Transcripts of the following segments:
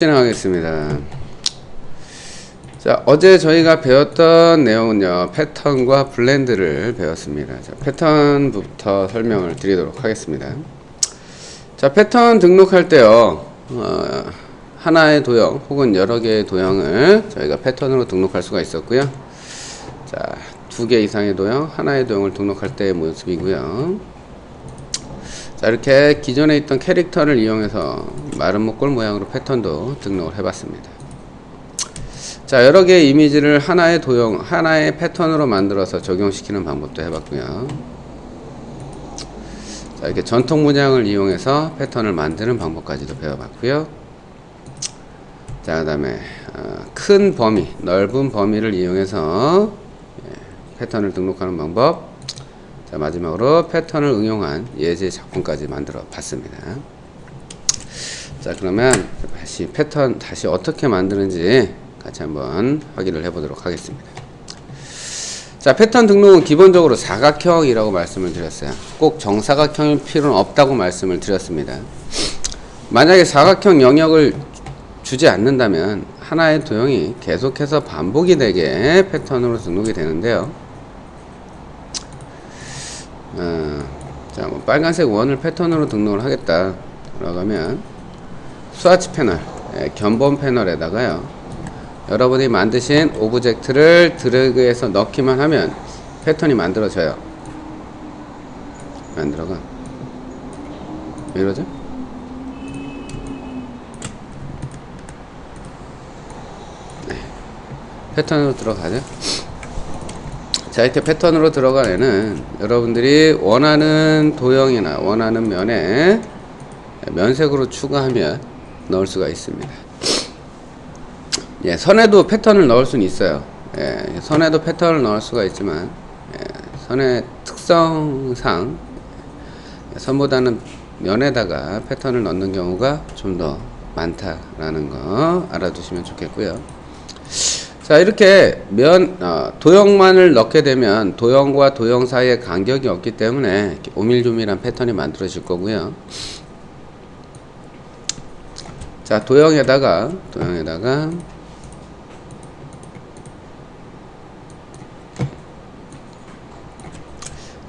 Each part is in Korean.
진행하겠습니다. 자, 어제 저희가 배웠던 내용은요, 패턴과 블렌드를 배웠습니다. 자, 패턴부터 설명을 드리도록 하겠습니다. 자, 패턴 등록할 때요, 어, 하나의 도형 혹은 여러 개의 도형을 저희가 패턴으로 등록할 수가 있었고요. 자, 두 개 이상의 도형, 하나의 도형을 등록할 때의 모습이고요. 자 이렇게 기존에 있던 캐릭터를 이용해서 목골 모양으로 패턴도 등록을 해봤습니다. 자 여러 개의 이미지를 하나의 도형, 하나의 패턴으로 만들어서 적용시키는 방법도 해봤고요. 자 이렇게 전통 문양을 이용해서 패턴을 만드는 방법까지도 배워봤고요. 자 그 다음에 어, 큰 범위, 넓은 범위를 이용해서 예, 패턴을 등록하는 방법. 자, 마지막으로 패턴을 응용한 예제 작품까지 만들어 봤습니다. 자, 그러면 다시 패턴 다시 어떻게 만드는지 같이 한번 확인을 해 보도록 하겠습니다. 자, 패턴 등록은 기본적으로 사각형이라고 말씀을 드렸어요. 꼭 정사각형일 필요는 없다고 말씀을 드렸습니다. 만약에 사각형 영역을 주지 않는다면 하나의 도형이 계속해서 반복이 되게 패턴으로 등록이 되는데요. 어, 자, 뭐 빨간색 원을 패턴으로 등록을 하겠다. 라고 하면 스와치 패널, 예, 견본 패널에다가요. 여러분이 만드신 오브젝트를 드래그해서 넣기만 하면 패턴이 만들어져요. 안 들어가. 왜 이러죠? 네. 패턴으로 들어가죠. 자 이렇게 패턴으로 들어간 애는 여러분들이 원하는 도형이나 원하는 면에 면색으로 추가하면 넣을 수가 있습니다. 예, 선에도 패턴을 넣을 수는 있어요. 예, 선에도 패턴을 넣을 수가 있지만 예, 선의 특성상 선보다는 면에다가 패턴을 넣는 경우가 좀 더 많다라는 거 알아두시면 좋겠고요 자 이렇게 면 어, 도형만을 넣게 되면 도형과 도형 사이에 간격이 없기 때문에 오밀조밀한 패턴이 만들어질 거고요. 자 도형에다가 도형에다가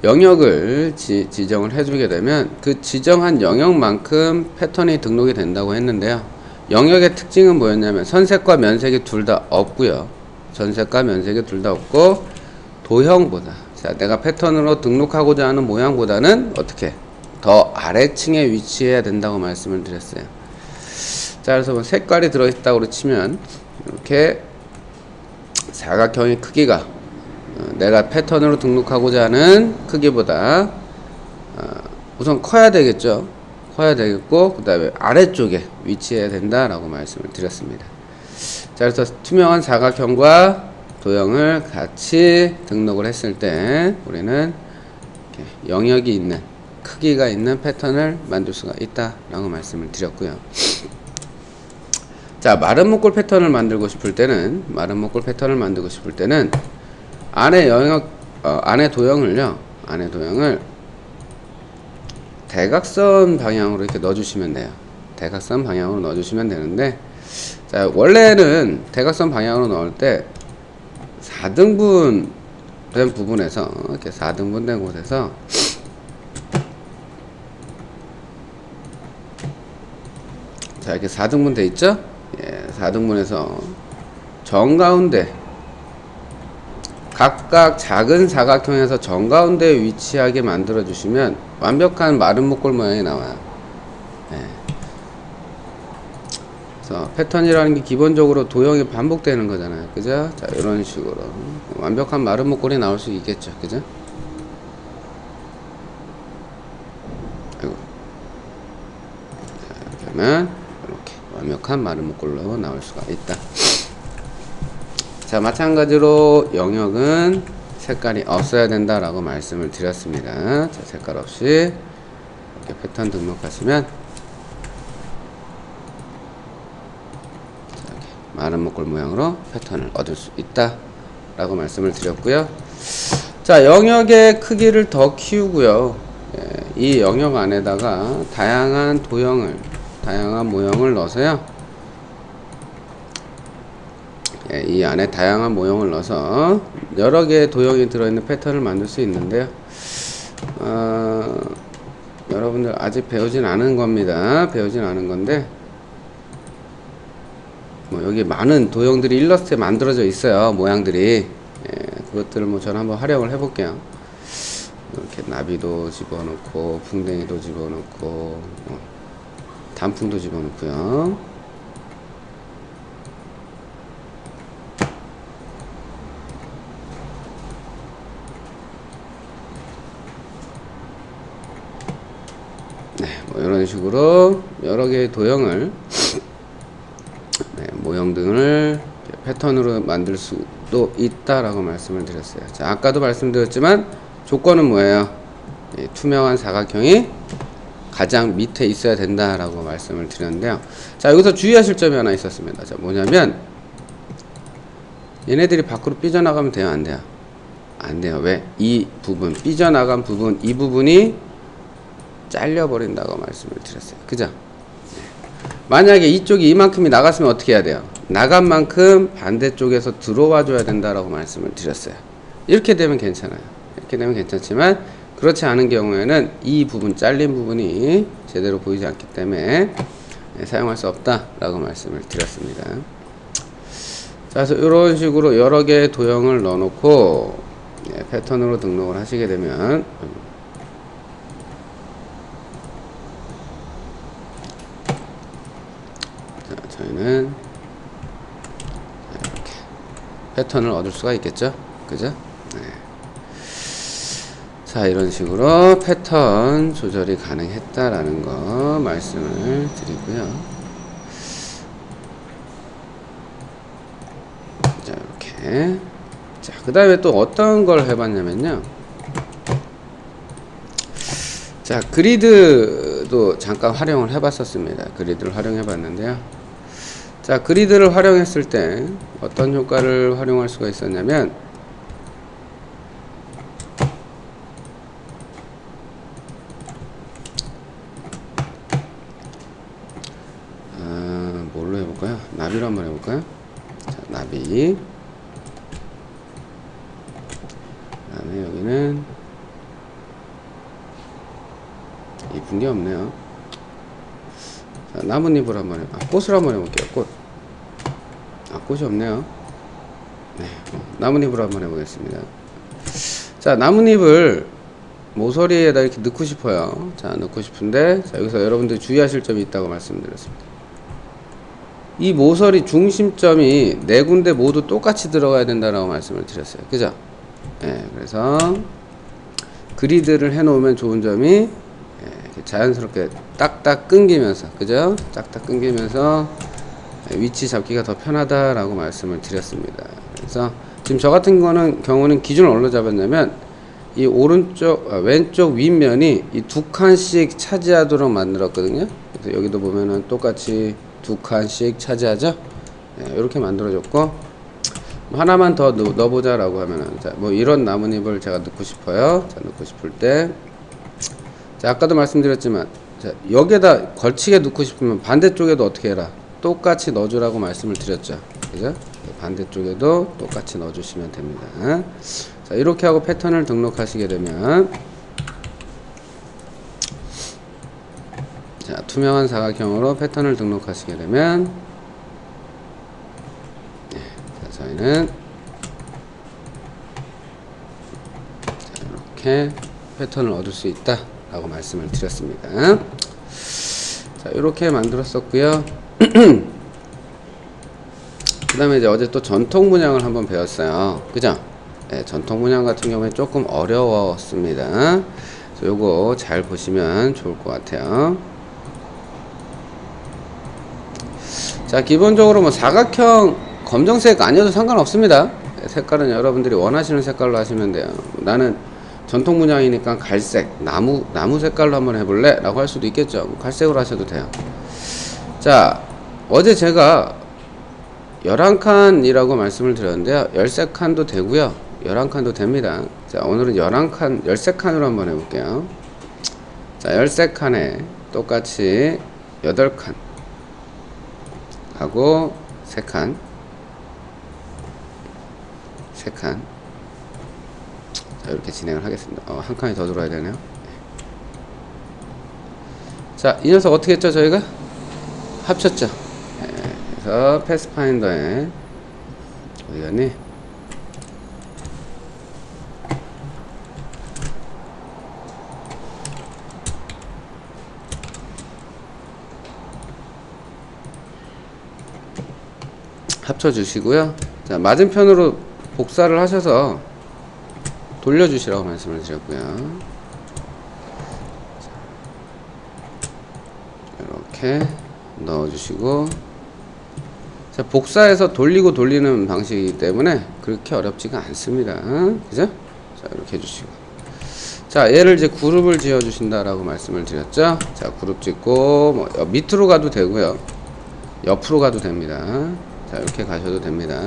영역을 지, 지정을 해주게 되면 그 지정한 영역만큼 패턴이 등록이 된다고 했는데요 영역의 특징은 뭐였냐면 선색과 면색이 둘 다 없고요. 전색과 면색이 둘 다 없고 도형보다 자 내가 패턴으로 등록하고자 하는 모양보다는 어떻게 더 아래층에 위치해야 된다고 말씀을 드렸어요. 자 그래서 뭐 색깔이 들어있다고 치면 이렇게 사각형의 크기가 어, 내가 패턴으로 등록하고자 하는 크기보다 어, 우선 커야 되겠죠. 커야 되겠고 그 다음에 아래쪽에 위치해야 된다라고 말씀을 드렸습니다. 자 그래서 투명한 사각형과 도형을 같이 등록을 했을 때 우리는 영역이 있는 크기가 있는 패턴을 만들 수가 있다라고 말씀을 드렸고요. 자 마른 목골 패턴을 만들고 싶을 때는 마른 목골 패턴을 만들고 싶을 때는 안에 영역 어, 안에 도형을요 안에 도형을 대각선 방향으로 이렇게 넣어주시면 돼요. 대각선 방향으로 넣어주시면 되는데, 자, 원래는 대각선 방향으로 넣을 때 4등분 된 부분에서, 이렇게 4등분 된 곳에서, 자, 이렇게 4등분 돼 있죠? 예, 4등분에서 정가운데 각각 작은 사각형에서 정가운데에 위치하게 만들어 주시면 완벽한 마른 목골 모양이 나와요. 네. 그래서 패턴이라는 게 기본적으로 도형이 반복되는 거잖아요. 그죠? 자, 이런 식으로 완벽한 마른 목골이 나올 수 있겠죠. 그죠? 아이고. 자, 그러면 이렇게 완벽한 마른 목골로 나올 수가 있다. 자 마찬가지로 영역은 색깔이 없어야 된다라고 말씀을 드렸습니다. 자 색깔 없이 이렇게 패턴 등록하시면 마른 목골 모양으로 패턴을 얻을 수 있다라고 말씀을 드렸고요. 자 영역의 크기를 더 키우고요. 예, 이 영역 안에다가 다양한 도형을 다양한 모형을 넣어서요. 예, 이 안에 다양한 모형을 넣어서 여러 개의 도형이 들어있는 패턴을 만들 수 있는데요. 어, 여러분들 아직 배우진 않은 겁니다. 배우진 않은 건데 뭐 여기 많은 도형들이 일러스트에 만들어져 있어요. 모양들이 예, 그것들을 뭐 저는 한번 활용을 해 볼게요. 이렇게 나비도 집어넣고 풍뎅이도 집어넣고 어, 단풍도 집어넣고요. 네, 뭐 이런 식으로 여러 개의 도형을 네, 모형 등을 패턴으로 만들 수도 있다라고 말씀을 드렸어요. 자, 아까도 말씀드렸지만 조건은 뭐예요? 이 투명한 사각형이 가장 밑에 있어야 된다라고 말씀을 드렸는데요. 자, 여기서 주의하실 점이 하나 있었습니다. 자, 뭐냐면 얘네들이 밖으로 삐져나가면 돼요, 안 돼요? 안 돼요. 왜? 이 부분, 삐져나간 부분, 이 부분이 잘려버린다고 말씀을 드렸어요. 그죠? 만약에 이쪽이 이만큼이 나갔으면 어떻게 해야 돼요? 나간 만큼 반대쪽에서 들어와 줘야 된다라고 말씀을 드렸어요. 이렇게 되면 괜찮아요. 이렇게 되면 괜찮지만 그렇지 않은 경우에는 이 부분 잘린 부분이 제대로 보이지 않기 때문에 네, 사용할 수 없다라고 말씀을 드렸습니다. 자, 그래서 이런 식으로 여러 개의 도형을 넣어놓고 예, 패턴으로 등록을 하시게 되면 자, 저희는 이렇게 패턴을 얻을 수가 있겠죠? 그죠? 네. 자, 이런 식으로 패턴 조절이 가능했다라는 거 말씀을 드리고요. 자, 이렇게. 자, 그 다음에 또 어떤 걸 해봤냐면요. 자, 그리드도 잠깐 활용을 해봤었습니다. 그리드를 활용해 봤는데요. 자, 그리드를 활용했을 때 어떤 효과를 활용할 수가 있었냐면, 아, 뭘로 해볼까요? 나비로 한번 해볼까요? 자, 나비. 그 다음에 여기는 이쁜 게 없네요. 자, 나뭇잎을 한번 해, 아, 꽃을 한번 해볼게요. 꽃. 아, 꽃이 없네요. 네, 어, 나뭇잎으로 한번 해보겠습니다. 자, 나뭇잎을 모서리에다 이렇게 넣고 싶어요. 자, 넣고 싶은데, 자, 여기서 여러분들 주의하실 점이 있다고 말씀드렸습니다. 이 모서리 중심점이 네 군데 모두 똑같이 들어가야 된다라고 말씀을 드렸어요. 그죠? 예, 그래서 그리드를 해놓으면 좋은 점이 예, 자연스럽게 딱딱 끊기면서, 그죠? 딱딱 끊기면서 위치 잡기가 더 편하다라고 말씀을 드렸습니다. 그래서 지금 저 같은 거는 경우는 기준을 어디로 잡았냐면 이 오른쪽 아, 왼쪽 윗면이 이 두 칸씩 차지하도록 만들었거든요. 그래서 여기도 보면은 똑같이 두 칸씩 차지하죠. 예, 이렇게 만들어줬고 뭐 하나만 더 넣, 넣어보자라고 하면은 자, 뭐 이런 나뭇잎을 제가 넣고 싶어요. 자, 넣고 싶을 때 자, 아까도 말씀드렸지만 자, 여기에다 걸치게 넣고 싶으면 반대쪽에도 어떻게 해라? 똑같이 넣어주라고 말씀을 드렸죠. 그죠? 반대쪽에도 똑같이 넣어주시면 됩니다. 자, 이렇게 하고 패턴을 등록하시게 되면 자, 투명한 사각형으로 패턴을 등록하시게 되면 네, 자, 저희는 자, 이렇게 패턴을 얻을 수 있다 라고 말씀을 드렸습니다. 자, 이렇게 만들었었고요. 그 다음에 이제 어제 또 전통 문양을 한번 배웠어요. 그죠? 네, 전통 문양 같은 경우에 조금 어려웠습니다. 요거 잘 보시면 좋을 것 같아요. 자, 기본적으로 뭐 사각형 검정색 아니어도 상관없습니다. 네, 색깔은 여러분들이 원하시는 색깔로 하시면 돼요. 나는 전통 문양이니까 갈색, 나무, 나무 색깔로 한번 해볼래? 라고 할 수도 있겠죠. 갈색으로 하셔도 돼요. 자, 어제 제가 11칸이라고 말씀을 드렸는데요. 13칸도 되고요. 11칸도 됩니다. 자, 오늘은 11칸, 13칸으로 한번 해볼게요. 자, 13칸에 똑같이 8칸 하고 3칸 세 칸. 자, 이렇게 진행을 하겠습니다. 어, 한 칸이 더 들어야 되네요. 자, 이 녀석 어떻게 했죠, 저희가? 합쳤죠. 네, 그래서 패스파인더에 어디 갔니? 합쳐주시고요. 자, 맞은편으로 복사를 하셔서 돌려주시라고 말씀을 드렸고요. 이렇게 넣어주시고 자, 복사해서 돌리고 돌리는 방식이기 때문에 그렇게 어렵지가 않습니다. 그죠? 자, 이렇게 해주시고 자, 얘를 이제 그룹을 지어 주신다라고 말씀을 드렸죠. 자, 그룹 짓고 뭐 여- 밑으로 가도 되고요. 옆으로 가도 됩니다. 자, 이렇게 가셔도 됩니다.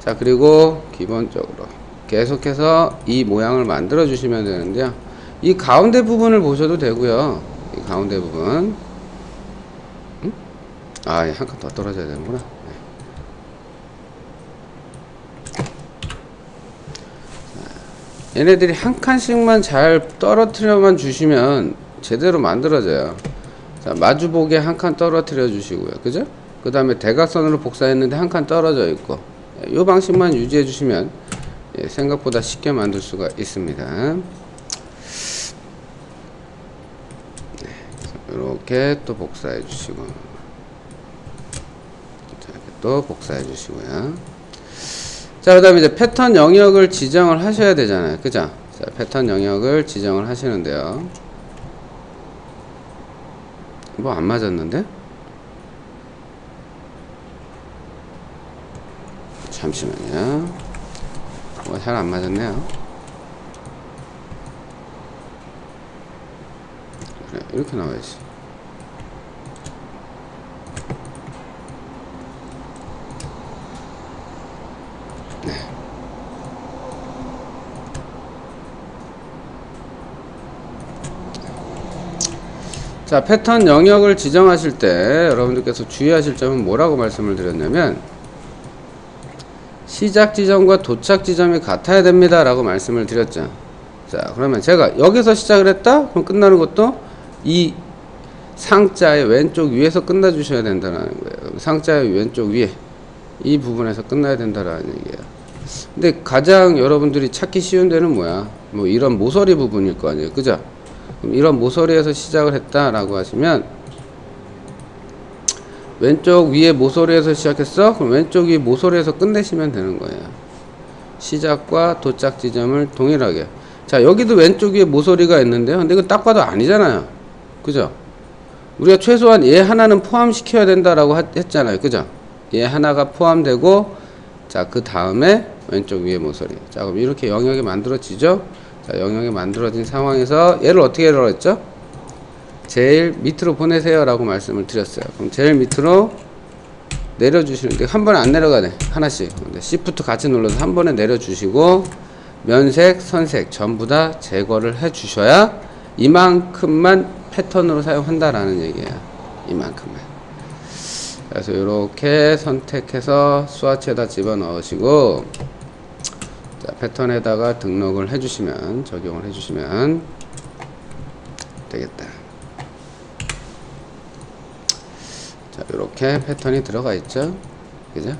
자, 그리고 기본적으로 계속해서 이 모양을 만들어 주시면 되는데요. 이 가운데 부분을 보셔도 되고요. 이 가운데 부분. 음? 아, 한 칸 더 떨어져야 되는구나. 네. 자, 얘네들이 한 칸씩만 잘 떨어뜨려만 주시면 제대로 만들어져요. 자, 마주보게 한 칸 떨어뜨려 주시고요. 그죠? 그 다음에 대각선으로 복사했는데 한 칸 떨어져 있고. 이 방식만 유지해 주시면 예, 생각보다 쉽게 만들 수가 있습니다. 이렇게 또 복사해 주시고. 자, 이렇게 또 복사해 주시고요. 자, 그 다음에 이제 패턴 영역을 지정을 하셔야 되잖아요. 그죠? 자, 패턴 영역을 지정을 하시는데요. 뭐 안 맞았는데? 잠시만요. 뭐 잘 안 맞았네요. 그래, 이렇게 나와야지. 네. 자, 패턴 영역을 지정하실 때 여러분들께서 주의하실 점은 뭐라고 말씀을 드렸냐면 시작 지점과 도착 지점이 같아야 됩니다. 라고 말씀을 드렸죠. 자, 그러면 제가 여기서 시작을 했다? 그럼 끝나는 것도 이 상자의 왼쪽 위에서 끝나 주셔야 된다는 거예요. 상자의 왼쪽 위에 이 부분에서 끝나야 된다라는 얘기예요. 근데 가장 여러분들이 찾기 쉬운 데는 뭐야? 뭐 이런 모서리 부분일 거 아니에요. 그죠? 이런 모서리에서 시작을 했다라고 하시면 왼쪽 위에 모서리에서 시작했어? 그럼 왼쪽 위 모서리에서 끝내시면 되는 거예요. 시작과 도착 지점을 동일하게. 자, 여기도 왼쪽 위에 모서리가 있는데요. 근데 이거 딱 봐도 아니잖아요. 그죠? 우리가 최소한 얘 하나는 포함시켜야 된다라고 하- 했잖아요. 그죠? 얘 하나가 포함되고, 자, 그 다음에 왼쪽 위에 모서리. 자, 그럼 이렇게 영역이 만들어지죠? 자, 영역이 만들어진 상황에서 얘를 어떻게 했죠? 제일 밑으로 보내세요 라고 말씀을 드렸어요. 그럼 제일 밑으로 내려주시는데 한 번에 안 내려가네. 하나씩. 근데 Shift 같이 눌러서 한 번에 내려주시고 면색, 선색 전부 다 제거를 해 주셔야 이만큼만 패턴으로 사용한다라는 얘기예요. 이만큼만. 그래서 이렇게 선택해서 스와치에다 집어 넣으시고 자, 패턴에다가 등록을 해주시면 적용을 해주시면 되겠다. 자, 이렇게 패턴이 들어가 있죠. 그죠?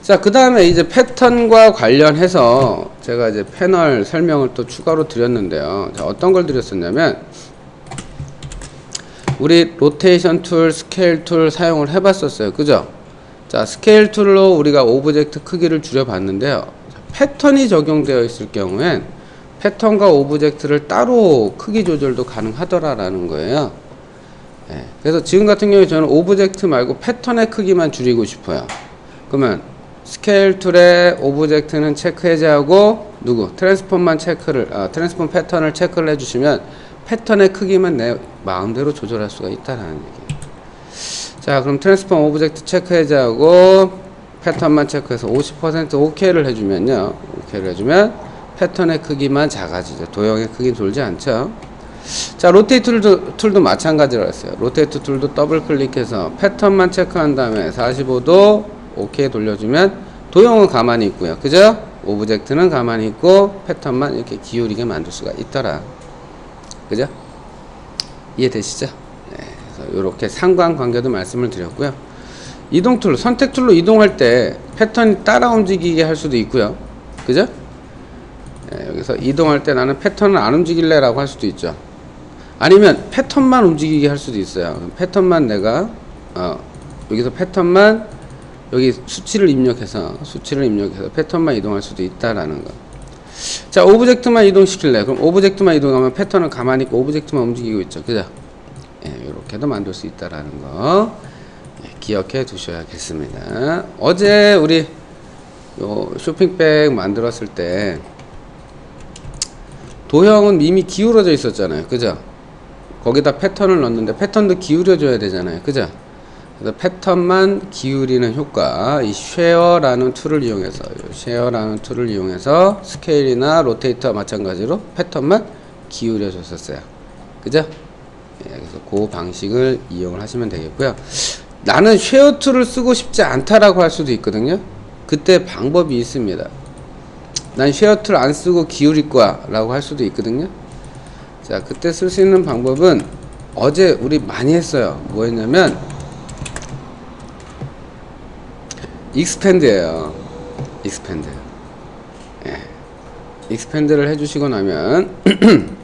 자, 그 다음에 이제 패턴과 관련해서 제가 이제 패널 설명을 또 추가로 드렸는데요. 자, 어떤 걸 드렸었냐면, 우리 로테이션 툴, 스케일 툴 사용을 해봤었어요. 그죠? 자, 스케일 툴로 우리가 오브젝트 크기를 줄여봤는데요. 자, 패턴이 적용되어 있을 경우엔 패턴과 오브젝트를 따로 크기 조절도 가능하더라라는 거예요. 예, 그래서 지금 같은 경우에 저는 오브젝트 말고 패턴의 크기만 줄이고 싶어요. 그러면 스케일 툴의 오브젝트는 체크 해제하고 누구 트랜스폼만 체크를 아, 트랜스폼 패턴을 체크를 해주시면 패턴의 크기만 내 마음대로 조절할 수가 있다라는 얘기예요. 자, 그럼 트랜스폼 오브젝트 체크 해제하고 패턴만 체크해서 50% OK를 해주면요. OK를 해주면 패턴의 크기만 작아지죠. 도형의 크기 돌지 않죠. 자, 로테이트 툴도, 툴도 마찬가지로 했어요. 로테이트 툴도 더블 클릭해서 패턴만 체크한 다음에 45도 오케이 돌려주면 도형은 가만히 있고요. 그죠? 오브젝트는 가만히 있고 패턴만 이렇게 기울이게 만들 수가 있더라. 그죠? 이해되시죠? 네, 그래서 이렇게 상관관계도 말씀을 드렸고요. 이동 툴, 선택 툴로 이동할 때 패턴이 따라 움직이게 할 수도 있고요. 그죠? 네, 여기서 이동할 때 나는 패턴을 안 움직일래 라고 할 수도 있죠. 아니면 패턴만 움직이게 할 수도 있어요. 패턴만 내가 어, 여기서 패턴만 여기 수치를 입력해서 수치를 입력해서 패턴만 이동할 수도 있다라는 거. 자, 오브젝트만 이동시킬래. 그럼 오브젝트만 이동하면 패턴은 가만히 있고 오브젝트만 움직이고 있죠. 그죠? 예, 이렇게도 만들 수 있다라는 거 예, 기억해 두셔야겠습니다. 어제 우리 요 쇼핑백 만들었을 때 도형은 이미 기울어져 있었잖아요. 그죠? 거기다 패턴을 넣었는데 패턴도 기울여 줘야 되잖아요. 그죠? 그래서 패턴만 기울이는 효과 이 쉐어라는 툴을 이용해서 이 쉐어라는 툴을 이용해서 스케일이나 로테이터와 마찬가지로 패턴만 기울여 줬었어요. 그죠? 예, 그래서 그 방식을 이용을 하시면 되겠고요. 나는 쉐어 툴을 쓰고 싶지 않다라고 할 수도 있거든요. 그때 방법이 있습니다. 난 쉐어 툴 안 쓰고 기울일 거야 라고 할 수도 있거든요. 자, 그때 쓸 수 있는 방법은 어제 우리 많이 했어요. 뭐 했냐면 익스펜드예요. 익스펜드. 예. 익스펜드를 해주시고 나면 네.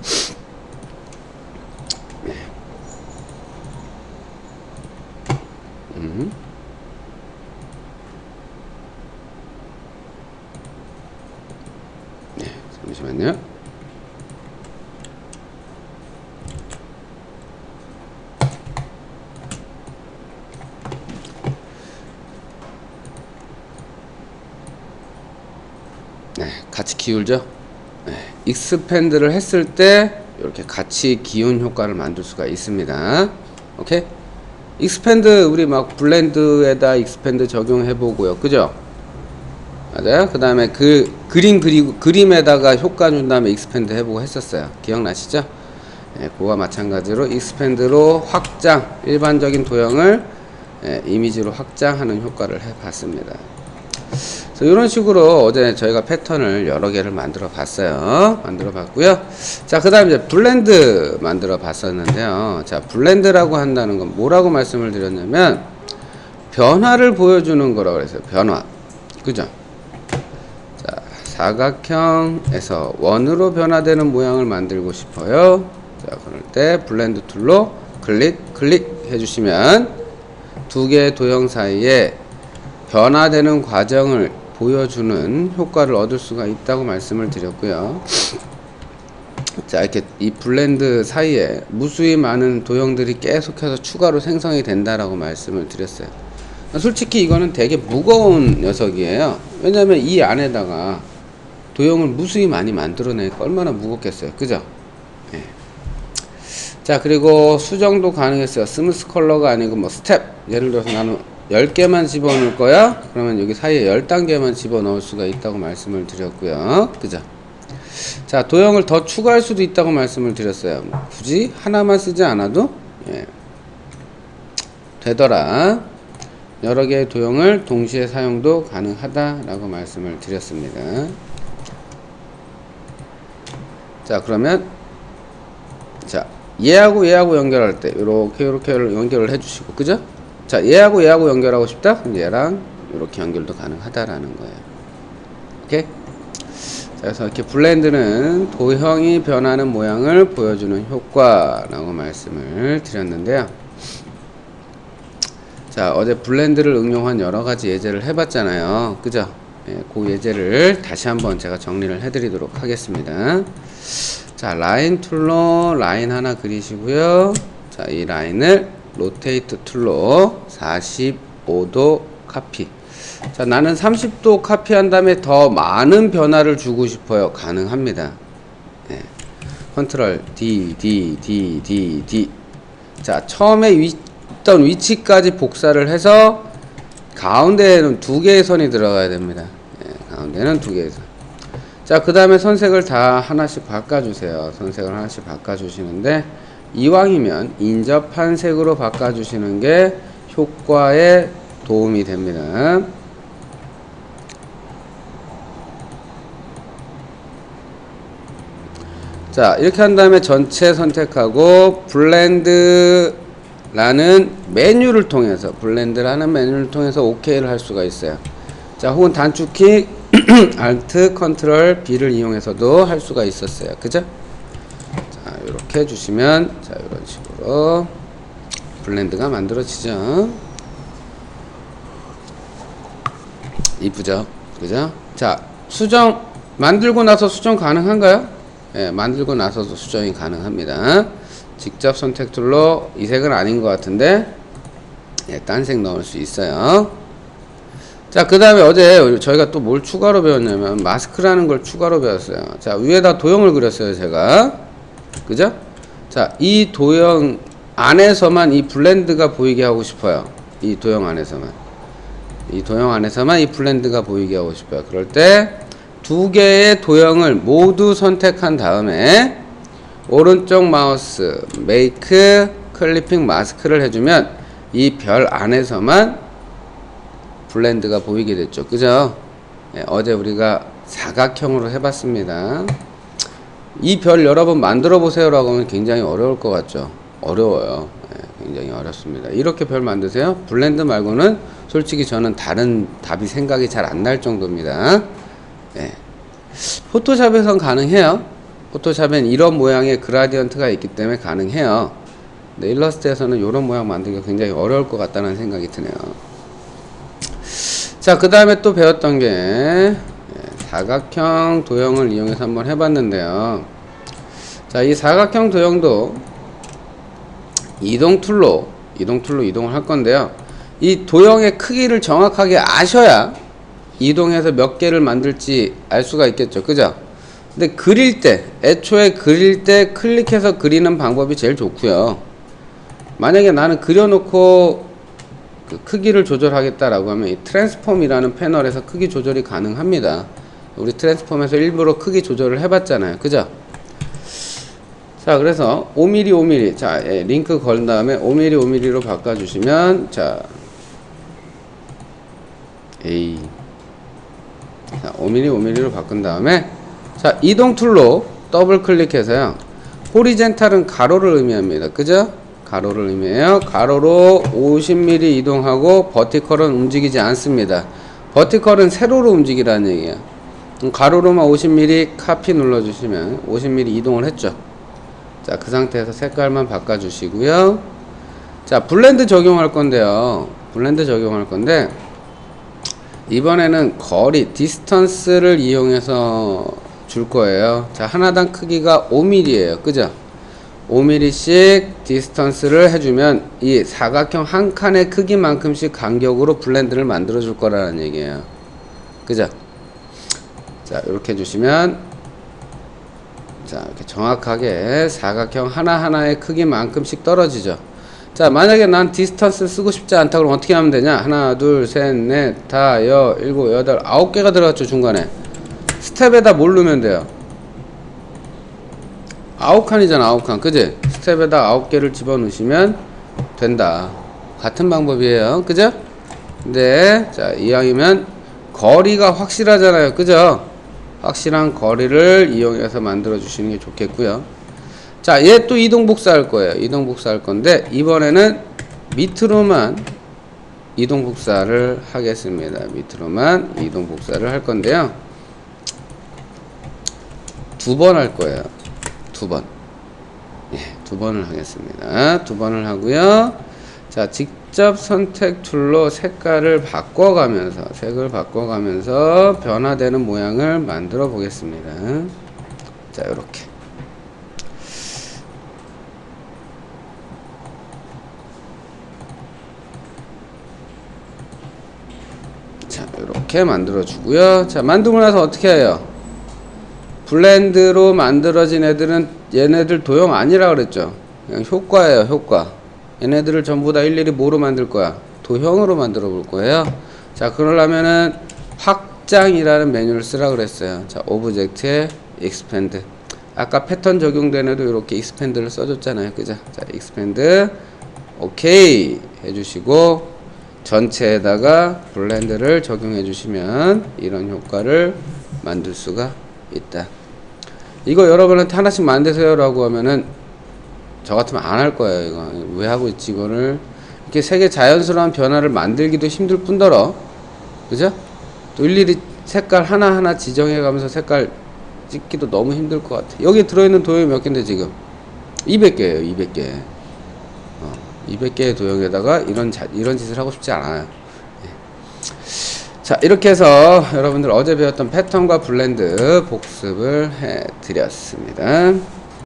음. 네, 잠시만요. 네, 같이 기울죠. 네, 익스펜드를 했을 때 이렇게 같이 기운 효과를 만들 수가 있습니다. 오케이? 익스펜드 우리 막 블렌드에다 익스펜드 적용해 보고요. 그죠? 맞아요. 그 다음에 그 그림 그리고 그림에다가 효과 준 다음에 익스펜드 해보고 했었어요. 기억나시죠? 예, 그와 마찬가지로 익스펜드로 확장 일반적인 도형을 예, 이미지로 확장하는 효과를 해봤습니다. 그래서 이런 식으로 어제 저희가 패턴을 여러 개를 만들어 봤어요. 만들어 봤고요. 자, 그 다음 이제 블렌드 만들어 봤었는데요. 자, 블렌드라고 한다는 건 뭐라고 말씀을 드렸냐면, 변화를 보여주는 거라고 그랬어요. 변화. 그죠? 자, 사각형에서 원으로 변화되는 모양을 만들고 싶어요. 자, 그럴 때 블렌드 툴로 클릭, 클릭 해주시면 두 개의 도형 사이에 변화되는 과정을 보여주는 효과를 얻을 수가 있다고 말씀을 드렸고요. 자, 이렇게 이 블렌드 사이에 무수히 많은 도형들이 계속해서 추가로 생성이 된다라고 말씀을 드렸어요. 솔직히 이거는 되게 무거운 녀석이에요. 왜냐하면 이 안에다가 도형을 무수히 많이 만들어내니까 얼마나 무겁겠어요. 그죠? 예. 자, 그리고 수정도 가능했어요. 스무스 컬러가 아니고 뭐 스텝. 예를 들어서 나는 10개만 집어넣을 거야? 그러면 여기 사이에 10단계만 집어넣을 수가 있다고 말씀을 드렸고요. 그죠? 자, 도형을 더 추가할 수도 있다고 말씀을 드렸어요. 뭐 굳이 하나만 쓰지 않아도, 예. 되더라. 여러 개의 도형을 동시에 사용도 가능하다라고 말씀을 드렸습니다. 자, 그러면, 자, 얘하고 얘하고 연결할 때, 이렇게, 이렇게 연결을 해 주시고, 그죠? 자, 얘하고 얘하고 연결하고 싶다? 그럼 얘랑 이렇게 연결도 가능하다라는 거예요. 오케이? 자, 그래서 이렇게 블렌드는 도형이 변하는 모양을 보여주는 효과라고 말씀을 드렸는데요. 자, 어제 블렌드를 응용한 여러 가지 예제를 해봤잖아요. 그죠? 예, 그 예제를 다시 한번 제가 정리를 해드리도록 하겠습니다. 자, 라인 툴로 라인 하나 그리시고요. 자, 이 라인을 로테이트 툴로 45도 카피. 자, 나는 30도 카피한 다음에 더 많은 변화를 주고 싶어요. 가능합니다. 네. 컨트롤 D, D, D, D, D. 자, 처음에 위, 있던 위치까지 복사를 해서 가운데에는 두 개의 선이 들어가야 됩니다. 네, 가운데는 두 개의 선. 자, 그 다음에 선색을 다 하나씩 바꿔주세요. 선색을 하나씩 바꿔주시는데, 이왕이면 인접한 색으로 바꿔주시는 게 효과에 도움이 됩니다. 자 이렇게 한 다음에 전체 선택하고 블렌드라는 메뉴를 통해서 블렌드라는 메뉴를 통해서 OK를 할 수가 있어요. 자 혹은 단축키 Alt Ctrl B를 이용해서도 할 수가 있었어요. 그죠? 자, 이렇게 해주시면 자, 이런 식으로 블렌드가 만들어지죠. 이쁘죠? 그죠? 자, 수정 만들고 나서 수정 가능한가요? 예, 만들고 나서도 수정이 가능합니다. 직접 선택 툴로 이 색은 아닌 것 같은데 예, 딴색 넣을 수 있어요. 자, 그 다음에 어제 저희가 또 뭘 추가로 배웠냐면 마스크라는 걸 추가로 배웠어요. 자, 위에다 도형을 그렸어요, 제가. 그죠? 자, 이 도형 안에서만 이 블렌드가 보이게 하고 싶어요. 이 도형 안에서만. 이 도형 안에서만 이 블렌드가 보이게 하고 싶어요. 그럴 때 두 개의 도형을 모두 선택한 다음에 오른쪽 마우스 메이크 클리핑 마스크를 해주면 이 별 안에서만 블렌드가 보이게 됐죠. 그죠? 예, 어제 우리가 사각형으로 해봤습니다. 이 별 여러분 만들어 보세요라고 하면 굉장히 어려울 것 같죠. 어려워요. 예, 굉장히 어렵습니다. 이렇게 별 만드세요. 블렌드 말고는 솔직히 저는 다른 답이 생각이 잘 안 날 정도입니다. 예. 포토샵에선 가능해요. 포토샵엔 이런 모양의 그라디언트가 있기 때문에 가능해요. 근데 일러스트에서는 이런 모양 만들기가 굉장히 어려울 것 같다는 생각이 드네요. 자, 그 다음에 또 배웠던 게 예, 사각형 도형을 이용해서 한번 해봤는데요. 자, 이 사각형 도형도 이동 툴로 이동 툴로 이동을 할 건데요. 이 도형의 크기를 정확하게 아셔야 이동해서 몇 개를 만들지 알 수가 있겠죠. 그죠? 근데 그릴 때, 애초에 그릴 때 클릭해서 그리는 방법이 제일 좋고요. 만약에 나는 그려놓고 그 크기를 조절하겠다라고 하면 이 트랜스폼이라는 패널에서 크기 조절이 가능합니다. 우리 트랜스폼에서 일부러 크기 조절을 해봤잖아요. 그죠? 자, 그래서 5mm, 5mm. 자, 예, 링크 건 다음에 5mm, 5mm로 바꿔주시면, 자, A. 자, 5mm, 5mm로 바꾼 다음에, 자, 이동 툴로 더블 클릭해서요. 호리젠탈은 가로를 의미합니다. 그죠? 가로를 의미해요. 가로로 50mm 이동하고 버티컬은 움직이지 않습니다. 버티컬은 세로로 움직이라는 얘기예요. 가로로만 50mm 카피 눌러주시면 50mm 이동을 했죠. 자, 그 상태에서 색깔만 바꿔주시고요. 자, 블렌드 적용할 건데요. 블렌드 적용할 건데 이번에는 거리, 디스턴스를 이용해서 줄 거예요. 자, 하나당 크기가 5mm예요. 그죠? 5mm씩 디스턴스를 해주면 이 사각형 한 칸의 크기만큼씩 간격으로 블렌드를 만들어 줄 거라는 얘기예요. 그죠? 자, 이렇게 해주시면 자, 이렇게 정확하게 사각형 하나하나의 크기만큼씩 떨어지죠. 자, 만약에 난 디스턴스 쓰고 싶지 않다 그러면 어떻게 하면 되냐? 하나, 둘, 셋, 넷, 다, 여, 일곱, 여덟, 아홉 개가 들어갔죠, 중간에. 스텝에다 뭘 넣으면 돼요? 아홉 칸이잖아, 아홉 칸. 그지? 스텝에다 아홉 개를 집어 넣으시면 된다. 같은 방법이에요. 그죠? 근데, 자, 이왕이면 거리가 확실하잖아요. 그죠? 확실한 거리를 이용해서 만들어 주시는 게 좋겠고요. 자, 얘 또 이동 복사할 거예요. 이동 복사할 건데 이번에는 밑으로만 이동 복사를 하겠습니다. 밑으로만 이동 복사를 할 건데요. 두 번 할 거예요. 두 번. 예, 두 번을 하겠습니다. 두 번을 하고요. 자, 직 접 선택 툴로 색깔을 바꿔가면서 색을 바꿔가면서 변화되는 모양을 만들어 보겠습니다. 자, 이렇게. 자, 이렇게 만들어 주고요. 자, 만들고 나서 어떻게 해요? 블렌드로 만들어진 애들은 얘네들 도형 아니라 그랬죠. 그냥 효과예요, 효과. 얘네들을 전부 다 일일이 뭐로 만들 거야? 도형으로 만들어 볼 거예요. 자, 그러려면은 확장이라는 메뉴를 쓰라 그랬어요. 자, 오브젝트에 expand. 아까 패턴 적용된 애도 이렇게 expand를 써줬잖아요. 그죠? 자, expand. 오케이. 해주시고, 전체에다가 블렌드를 적용해 주시면 이런 효과를 만들 수가 있다. 이거 여러분한테 하나씩 만드세요 라고 하면은 저 같으면 안 할 거예요. 이거 왜 하고 있지 이거를 이렇게 색의 자연스러운 변화를 만들기도 힘들 뿐더러 그죠? 또 일일이 색깔 하나 하나 지정해가면서 색깔 찍기도 너무 힘들 것 같아. 여기 들어있는 도형이 몇 개인데 지금 200개예요. 200개. 어, 200개의 도형에다가 이런 자, 이런 짓을 하고 싶지 않아요. 예. 자 이렇게 해서 여러분들 어제 배웠던 패턴과 블렌드 복습을 해 드렸습니다.